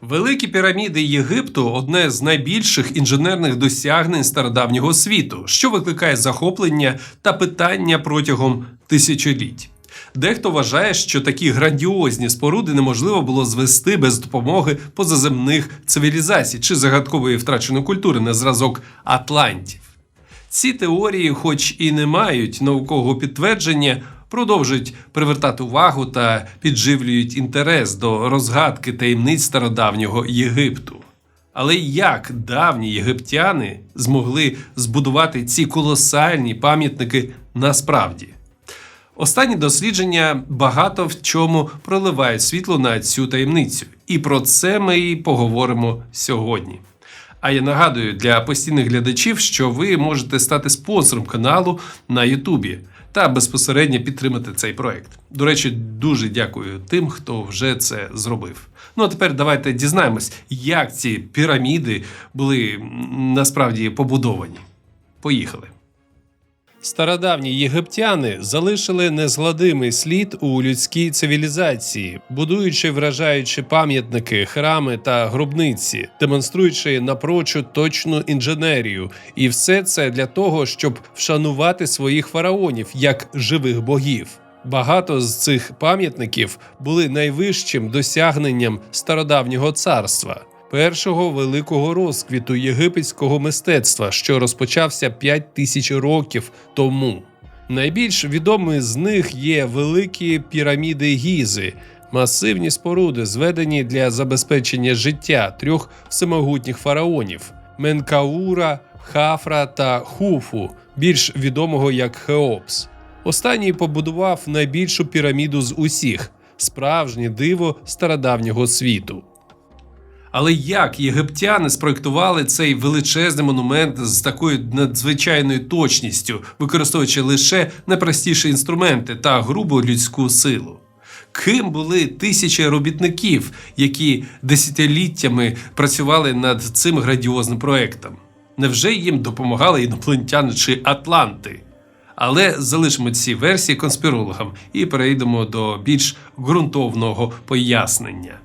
Великі піраміди Єгипту одне з найбільших інженерних досягнень стародавнього світу, що викликає захоплення та питання протягом тисячоліть. Дехто вважає, що такі грандіозні споруди неможливо було звести без допомоги позаземних цивілізацій чи загадкової втраченої культури на зразок Атлантів. Ці теорії, хоч і не мають наукового підтвердження, продовжують привертати увагу та підживлюють інтерес до розгадки таємниць стародавнього Єгипту. Але як давні єгиптяни змогли збудувати ці колосальні пам'ятники насправді? Останні дослідження багато в чому проливають світло на цю таємницю, і про це ми і поговоримо сьогодні. А я нагадую для постійних глядачів, що ви можете стати спонсором каналу на Ютубі та безпосередньо підтримати цей проект. До речі, дуже дякую тим, хто вже це зробив. Ну а тепер давайте дізнаємось, як ці піраміди були насправді побудовані. Поїхали. Стародавні єгиптяни залишили незгладимий слід у людській цивілізації, будуючи вражаючі пам'ятники, храми та гробниці, демонструючи напрочуд точну інженерію, і все це для того, щоб вшанувати своїх фараонів як живих богів. Багато з цих пам'ятників були найвищим досягненням стародавнього царства першого великого розквіту єгипетського мистецтва, що розпочався 5 тисяч років тому. Найбільш відомі з них є великі піраміди Гізи, масивні споруди, зведені для забезпечення життя трьох всемогутніх фараонів Менкаура, Хафра та Хуфу, більш відомого як Хеопс. Останній побудував найбільшу піраміду з усіх справжнє диво стародавнього світу. Але як єгиптяни спроектували цей величезний монумент з такою надзвичайною точністю, використовуючи лише найпростіші інструменти та грубу людську силу? Ким були тисячі робітників, які десятиліттями працювали над цим грандіозним проектом? Невже їм допомагали інопланетяни чи атланти? Але залишимо ці версії конспірологам і перейдемо до більш ґрунтовного пояснення.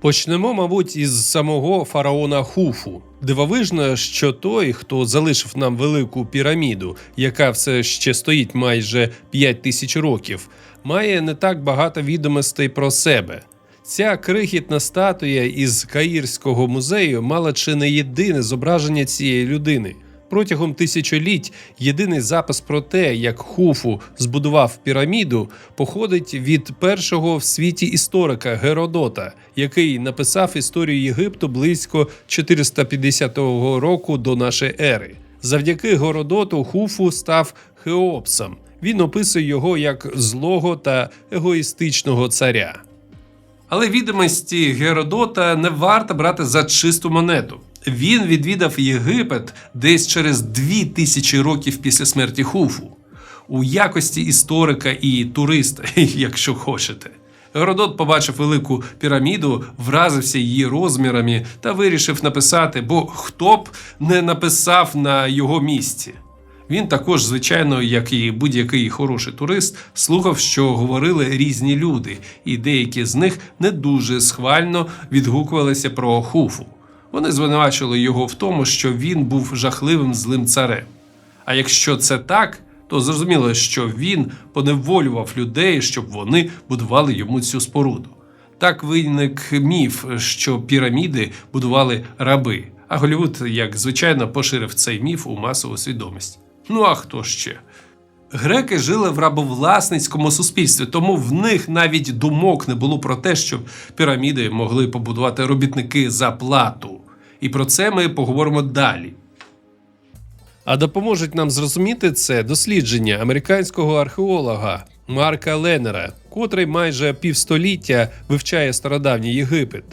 Почнемо, мабуть, із самого фараона Хуфу. Дивовижно, що той, хто залишив нам велику піраміду, яка все ще стоїть майже 5 тисяч років, має не так багато відомостей про себе. Ця крихітна статуя із Каїрського музею мала чи не єдине зображення цієї людини. Протягом тисячоліть єдиний запис про те, як Хуфу збудував піраміду, походить від першого в світі історика Геродота, який написав історію Єгипту близько 450 року до нашої ери. Завдяки Городоту Хуфу став Хеопсом. Він описує його як злого та егоїстичного царя. Але відомості Геродота не варто брати за чисту монету. Він відвідав Єгипет десь через дві тисячі років після смерті Хуфу, у якості історика і туриста, якщо хочете. Геродот побачив велику піраміду, вразився її розмірами та вирішив написати, бо хто б не написав на його місці. Він також, звичайно, як і будь-який хороший турист, слухав, що говорили різні люди, і деякі з них не дуже схвально відгукувалися про Хуфу. Вони звинувачили його в тому, що він був жахливим злим царем. А якщо це так, то зрозуміло, що він поневолював людей, щоб вони будували йому цю споруду. Так виник міф, що піраміди будували раби, а Голівуд, як звичайно, поширив цей міф у масову свідомість. Ну а хто ще? Греки жили в рабовласницькому суспільстві, тому в них навіть думок не було про те, щоб піраміди могли побудувати робітники за плату. І про це ми поговоримо далі. А допоможуть нам зрозуміти це дослідження американського археолога Марка Леннера, котрий майже півстоліття вивчає стародавній Єгипет.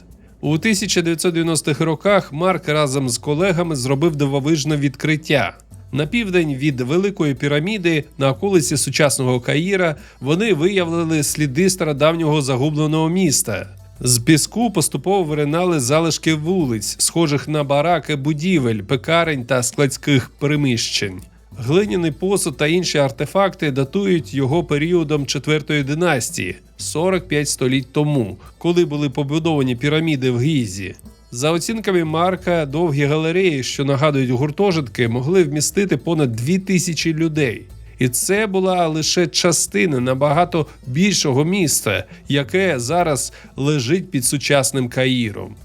У 1990-х роках Марк разом з колегами зробив дивовижне відкриття. На південь від Великої піраміди, на околиці сучасного Каїра, вони виявили сліди стародавнього загубленого міста. З піску поступово виринали залишки вулиць, схожих на бараки будівель, пекарень та складських приміщень. Глиняний посуд та інші артефакти датують його періодом 4 династії 45 століть тому, коли були побудовані піраміди в Гізі. За оцінками Марка, довгі галереї, що нагадують гуртожитки, могли вмістити понад 2000 людей. І це була лише частина набагато більшого міста, яке зараз лежить під сучасним Каїром.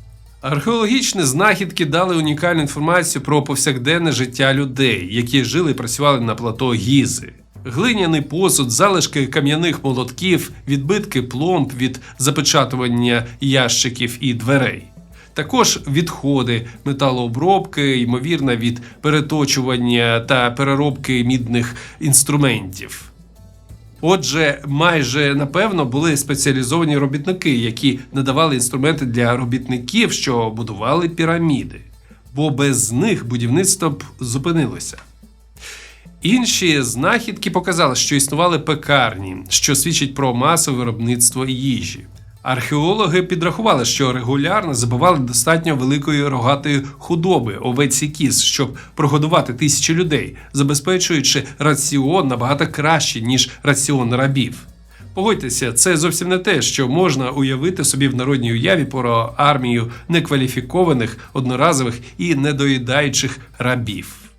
Археологічні знахідки дали унікальну інформацію про повсякденне життя людей, які жили і працювали на плато Гізи. Глиняний посуд, залишки кам'яних молотків, відбитки пломб від запечатування ящиків і дверей. Також відходи металообробки, ймовірно, від переточування та переробки мідних інструментів. Отже, майже напевно були спеціалізовані робітники, які надавали інструменти для робітників, що будували піраміди, бо без них будівництво б зупинилося. Інші знахідки показали, що існували пекарні, що свідчить про масове виробництво їжі. Археологи підрахували, що регулярно забивали достатньо великої рогатої худоби овець і кіз, щоб прогодувати тисячі людей, забезпечуючи раціон набагато краще, ніж раціон рабів. Погодьтеся, це зовсім не те, що можна уявити собі в народній уяві про армію некваліфікованих, одноразових і недоїдаючих рабів.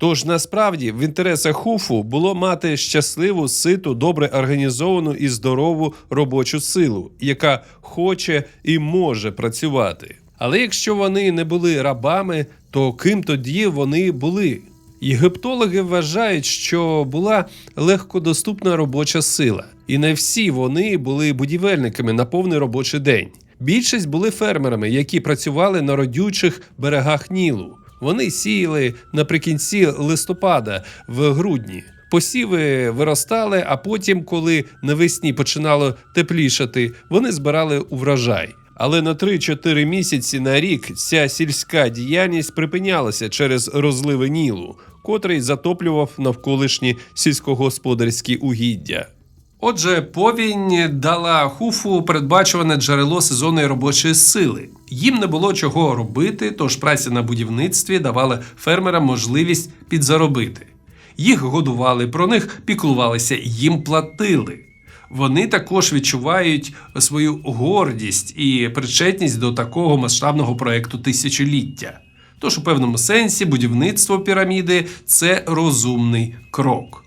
Тож насправді в інтересах Хуфу було мати щасливу, ситу, добре організовану і здорову робочу силу, яка хоче і може працювати. Але якщо вони не були рабами, то ким тоді вони були? Єгиптологи вважають, що була легкодоступна робоча сила, і не всі вони були будівельниками на повний робочий день. Більшість були фермерами, які працювали на родючих берегах Нілу. Вони сіяли наприкінці листопада в грудні. Посіви виростали, а потім, коли навесні починало теплішати, вони збирали урожай. Але на 3-4 місяці на рік ця сільська діяльність припинялася через розливи Нілу, котрий затоплював навколишні сільськогосподарські угіддя. Отже, повінь дала хуфу передбачуване джерело сезонної робочої сили. Їм не було чого робити, тож праця на будівництві давала фермерам можливість підзаробити. Їх годували, про них піклувалися, їм платили. Вони також відчувають свою гордість і причетність до такого масштабного проекту тисячоліття. Тож, у певному сенсі, будівництво піраміди це розумний крок.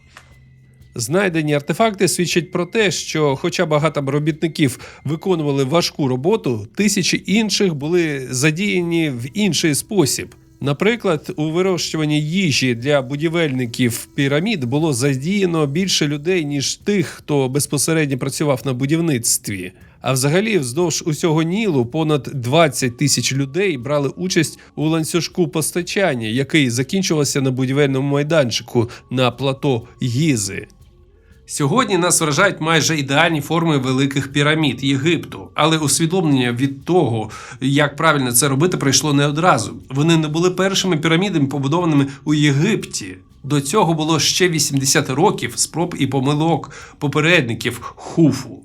Знайдені артефакти свідчать про те, що, хоча багато робітників виконували важку роботу, тисячі інших були задіяні в інший спосіб. Наприклад, у вирощуванні їжі для будівельників пірамід було задіяно більше людей, ніж тих, хто безпосередньо працював на будівництві. А взагалі, вздовж усього Нілу понад 20 тисяч людей брали участь у ланцюжку постачання, який закінчувався на будівельному майданчику на плато Гізи. Сьогодні нас вражають майже ідеальні форми великих пірамід Єгипту, але усвідомлення від того, як правильно це робити, прийшло не одразу. Вони не були першими пірамідами, побудованими у Єгипті. До цього було ще 80 років спроб і помилок попередників хуфу.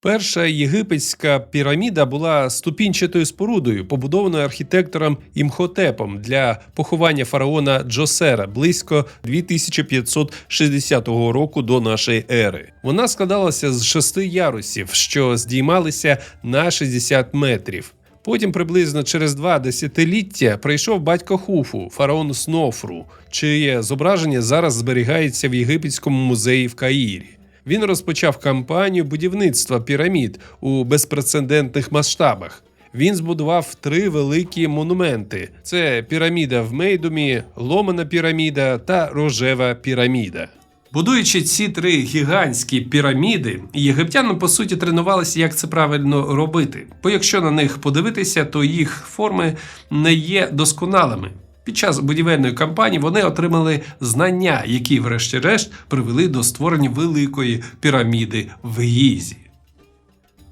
Перша єгипетська піраміда була ступінчатою спорудою, побудованою архітектором Імхотепом для поховання фараона Джосера близько 2560 року до нашої ери. Вона складалася з шести ярусів, що здіймалися на 60 метрів. Потім приблизно через два десятиліття прийшов батько Хуфу, фараон Снофру, чиє зображення зараз зберігається в єгипетському музеї в Каїрі. Він розпочав кампанію будівництва пірамід у безпрецедентних масштабах. Він збудував три великі монументи: це піраміда в Мейдумі, Ломана піраміда та Рожева піраміда. Будуючи ці три гігантські піраміди, єгиптяни по суті тренувалися, як це правильно робити. Бо якщо на них подивитися, то їх форми не є досконалими. Під час будівельної кампанії вони отримали знання, які, врешті-решт, привели до створення великої піраміди в Гізі.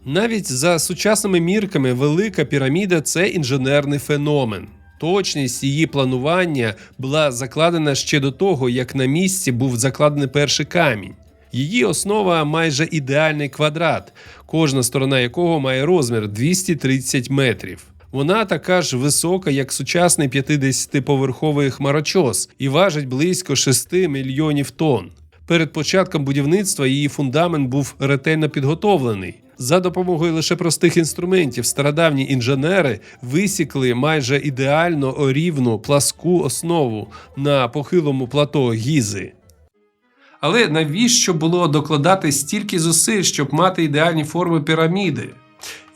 Навіть за сучасними мірками велика піраміда це інженерний феномен. Точність її планування була закладена ще до того, як на місці був закладений перший камінь. Її основа майже ідеальний квадрат, кожна сторона якого має розмір 230 метрів. Вона така ж висока, як сучасний 50-поверховий хмарочос, і важить близько 6 мільйонів тонн. Перед початком будівництва її фундамент був ретельно підготовлений. За допомогою лише простих інструментів стародавні інженери висікли майже ідеально рівну пласку основу на похилому плато гізи. Але навіщо було докладати стільки зусиль, щоб мати ідеальні форми піраміди?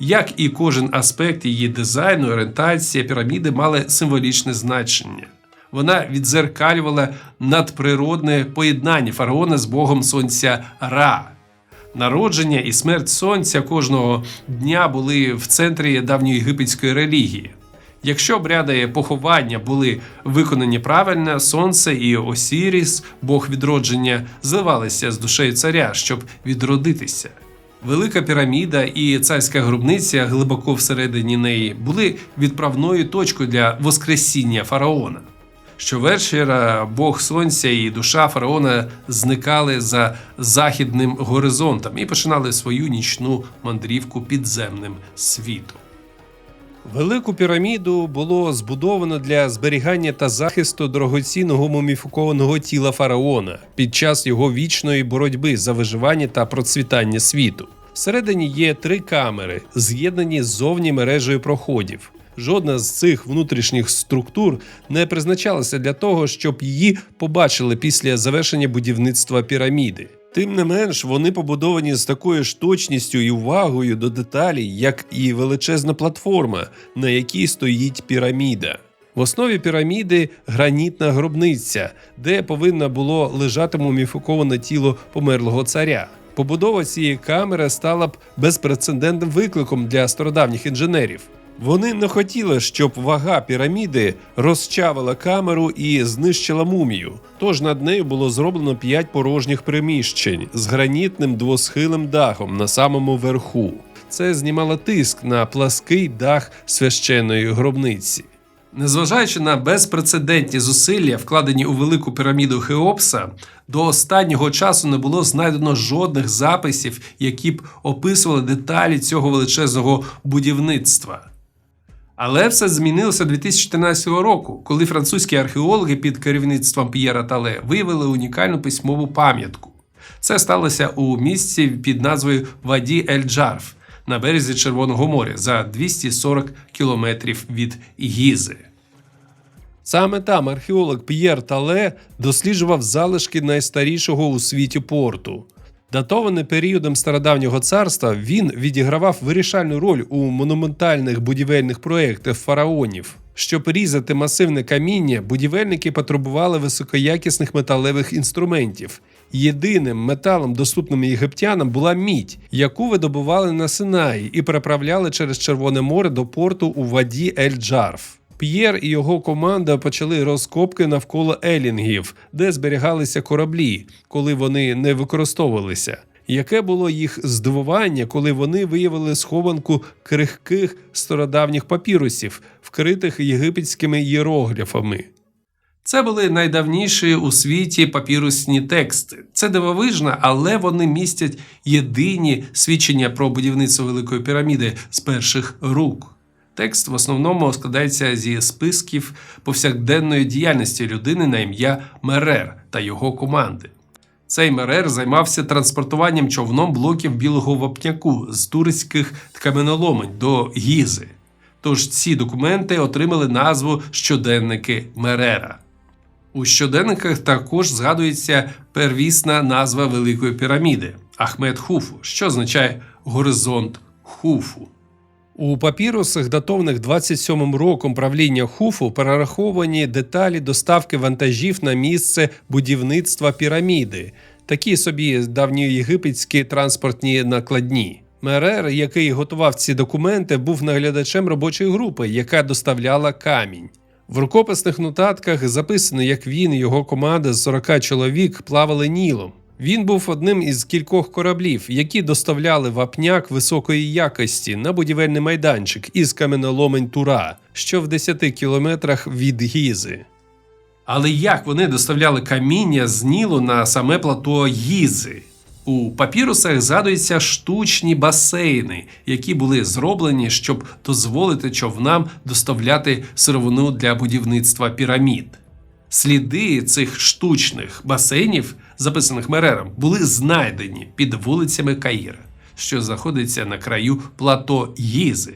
Як і кожен аспект її дизайну, орієнтація піраміди мали символічне значення. Вона відзеркалювала надприродне поєднання фараона з богом сонця Ра. Народження і смерть сонця кожного дня були в центрі давньої єгипетської релігії. Якщо обряди поховання були виконані правильно, сонце і Осіріс, бог відродження, зливалися з душею царя, щоб відродитися. Велика піраміда і царська гробниця глибоко всередині неї були відправною точкою для воскресіння фараона. Щовечора Бог Сонця і душа фараона зникали за західним горизонтом і починали свою нічну мандрівку підземним світом. Велику піраміду було збудовано для зберігання та захисту дорогоцінного муміфікованого тіла фараона під час його вічної боротьби за виживання та процвітання світу. Всередині є три камери, з'єднані ззовні мережею проходів. Жодна з цих внутрішніх структур не призначалася для того, щоб її побачили після завершення будівництва піраміди. Тим не менш, вони побудовані з такою ж точністю і увагою до деталей, як і величезна платформа, на якій стоїть піраміда. В основі піраміди гранітна гробниця, де повинно було лежати муміфіковане тіло померлого царя. Побудова цієї камери стала б безпрецедентним викликом для стародавніх інженерів. Вони не хотіли, щоб вага піраміди розчавила камеру і знищила мумію. Тож над нею було зроблено п'ять порожніх приміщень з гранітним двосхилим дахом на самому верху. Це знімало тиск на плаский дах священної гробниці. Незважаючи на безпрецедентні зусилля, вкладені у велику піраміду Хеопса, до останнього часу не було знайдено жодних записів, які б описували деталі цього величезного будівництва. Але все змінилося 2014 року, коли французькі археологи під керівництвом П'єра Тале виявили унікальну письмову пам'ятку. Це сталося у місці під назвою Ваді Ель Джарф на березі Червоного моря за 240 кілометрів від Гізи. Саме там археолог П'єр Тале досліджував залишки найстарішого у світі порту. Датований періодом стародавнього царства, він відігравав вирішальну роль у монументальних будівельних проєктах фараонів. Щоб різати масивне каміння, будівельники потребували високоякісних металевих інструментів. Єдиним металом, доступним єгиптянам, була мідь, яку видобували на Синаї і переправляли через Червоне море до порту у воді Ель-Джарф. П'єр і його команда почали розкопки навколо елінгів, де зберігалися кораблі, коли вони не використовувалися. Яке було їх здивування, коли вони виявили схованку крихких стародавніх папірусів, вкритих єгипетськими ієрогліфами. Це були найдавніші у світі папірусні тексти. Це дивовижно, але вони містять єдині свідчення про будівництво Великої піраміди з перших рук. Текст в основному складається зі списків повсякденної діяльності людини на ім'я Мерер та його команди. Цей Мерер займався транспортуванням човном блоків білого вапняку з турецьких каменоломень до Гізи. Тож ці документи отримали назву щоденники Мерера. У щоденниках також згадується первісна назва Великої піраміди Ахмед Хуфу, що означає горизонт Хуфу. У папірусах, датованих 27 роком правління Хуфу, перераховані деталі доставки вантажів на місце будівництва піраміди, такі собі давньоєгипетські транспортні накладні. Мерер, який готував ці документи, був наглядачем робочої групи, яка доставляла камінь. В рукописних нотатках записано, як він і його команда з 40 чоловік плавали нілом. Він був одним із кількох кораблів, які доставляли вапняк високої якості на будівельний майданчик із каменоломень Тура, що в 10 кілометрах від Гізи. Але як вони доставляли каміння з Нілу на саме плато Гізи? У папірусах згадуються штучні басейни, які були зроблені, щоб дозволити човнам доставляти сировину для будівництва пірамід. Сліди цих штучних басейнів, записаних Мерером, були знайдені під вулицями Каїра, що знаходиться на краю плато Гізи.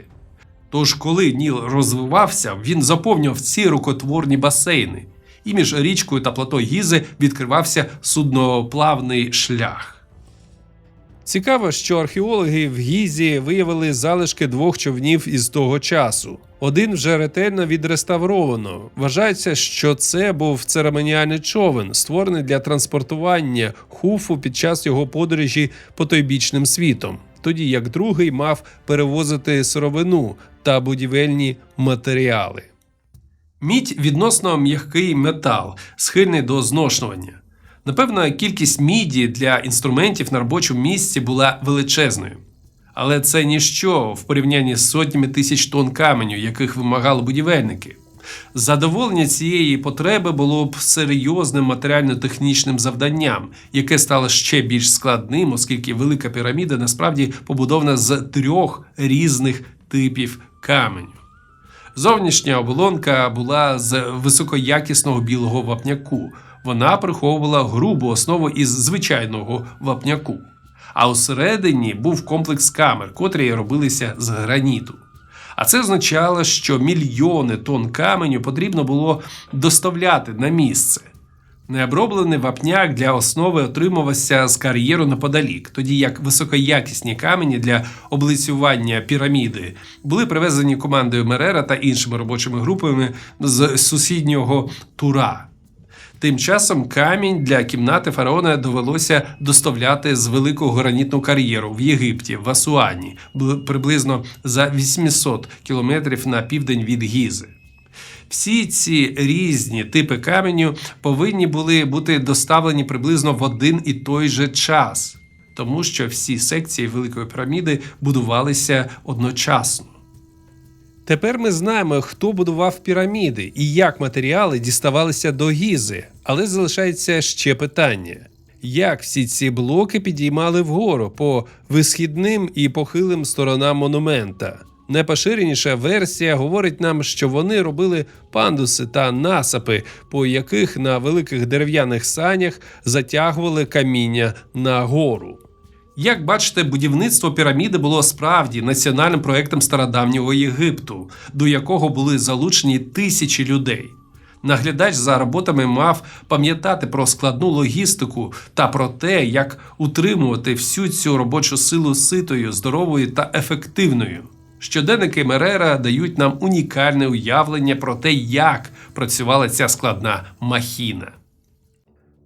Тож, коли Ніл розвивався, він заповнював ці рукотворні басейни, і між річкою та плато Гізи відкривався судноплавний шлях. Цікаво, що археологи в Гізі виявили залишки двох човнів із того часу. Один вже ретельно відреставровано. Вважається, що це був церемоніальний човен, створений для транспортування хуфу під час його подорожі потойбічним світом, тоді як другий мав перевозити сировину та будівельні матеріали. Мідь відносно м'який метал, схильний до зношування. Напевно, кількість міді для інструментів на робочому місці була величезною. Але це ніщо в порівнянні з сотнями тисяч тонн каменю, яких вимагали будівельники. Задоволення цієї потреби було б серйозним матеріально-технічним завданням, яке стало ще більш складним, оскільки велика піраміда насправді побудована з трьох різних типів каменю. Зовнішня оболонка була з високоякісного білого вапняку. Вона приховувала грубу основу із звичайного вапняку. А усередині був комплекс камер, котрі робилися з граніту. А це означало, що мільйони тонн каменю потрібно було доставляти на місце. Необроблений вапняк для основи отримувався з кар'єру неподалік, тоді як високоякісні камені для облицювання піраміди були привезені командою Мерера та іншими робочими групами з сусіднього Тура. Тим часом камінь для кімнати фараона довелося доставляти з великого гранітного кар'єру в Єгипті, в Асуані, приблизно за 800 кілометрів на південь від Гізи. Всі ці різні типи каменю повинні були бути доставлені приблизно в один і той же час, тому що всі секції Великої піраміди будувалися одночасно. Тепер ми знаємо, хто будував піраміди і як матеріали діставалися до гізи, але залишається ще питання. Як всі ці блоки підіймали вгору по висхідним і похилим сторонам монумента? Найпоширеніша версія говорить нам, що вони робили пандуси та насапи, по яких на великих дерев'яних санях затягували каміння на гору. Як бачите, будівництво піраміди було справді національним проектом стародавнього Єгипту, до якого були залучені тисячі людей. Наглядач за роботами мав пам'ятати про складну логістику та про те, як утримувати всю цю робочу силу ситою, здоровою та ефективною. Щоденники Мерера дають нам унікальне уявлення про те, як працювала ця складна махіна.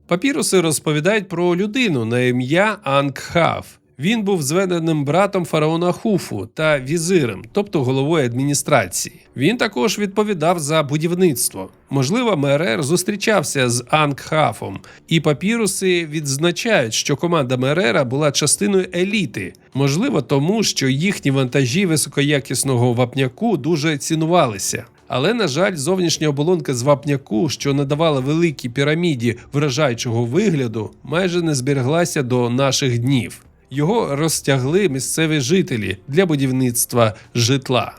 Папіруси розповідають про людину на ім'я Ангхав. Він був зведеним братом фараона Хуфу та візирем, тобто головою адміністрації. Він також відповідав за будівництво. Можливо, Мерер зустрічався з Ангхафом, і папіруси відзначають, що команда Мерера була частиною еліти. Можливо, тому що їхні вантажі високоякісного вапняку дуже цінувалися. Але, на жаль, зовнішня оболонка з вапняку, що надавала великій піраміді вражаючого вигляду, майже не збереглася до наших днів. Його розтягли місцеві жителі для будівництва житла.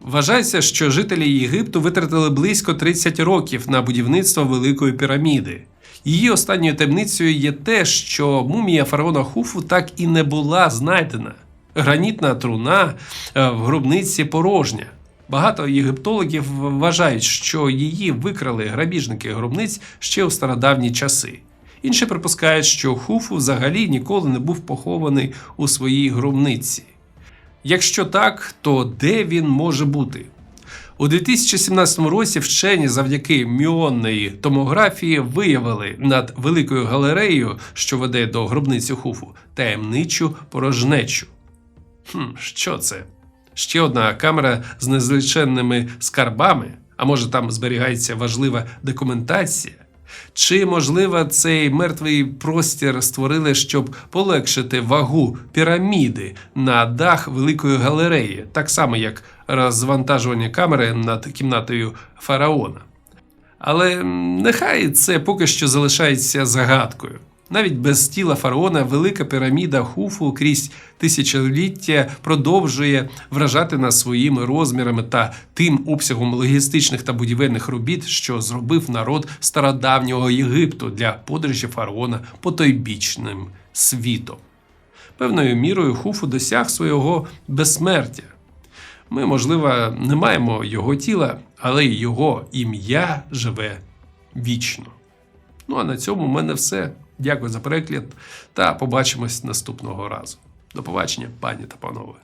Вважається, що жителі Єгипту витратили близько 30 років на будівництво Великої піраміди. Її останньою таємницею є те, що мумія фараона Хуфу так і не була знайдена. Гранітна труна е, в гробниці порожня. Багато єгиптологів вважають, що її викрали грабіжники гробниць ще у стародавні часи. Інші припускають, що Хуфу взагалі ніколи не був похований у своїй гробниці. Якщо так, то де він може бути? У 2017 році вчені завдяки міонної томографії виявили над великою галереєю, що веде до гробниці Хуфу, таємничу порожнечу. Хм, що це? Ще одна камера з незвичайними скарбами, а може там зберігається важлива документація. Чи, можливо, цей мертвий простір створили, щоб полегшити вагу піраміди на дах великої галереї, так само як розвантажування камери над кімнатою фараона? Але нехай це поки що залишається загадкою. Навіть без тіла фараона велика піраміда Хуфу крізь тисячоліття продовжує вражати нас своїми розмірами та тим обсягом логістичних та будівельних робіт, що зробив народ стародавнього Єгипту для подорожі фараона потойбічним світом. Певною мірою Хуфу досяг свого безсмертя. Ми, можливо, не маємо його тіла, але його ім'я живе вічно. Ну а на цьому в мене все. Дякую за перегляд та побачимось наступного разу. До побачення, пані та панове.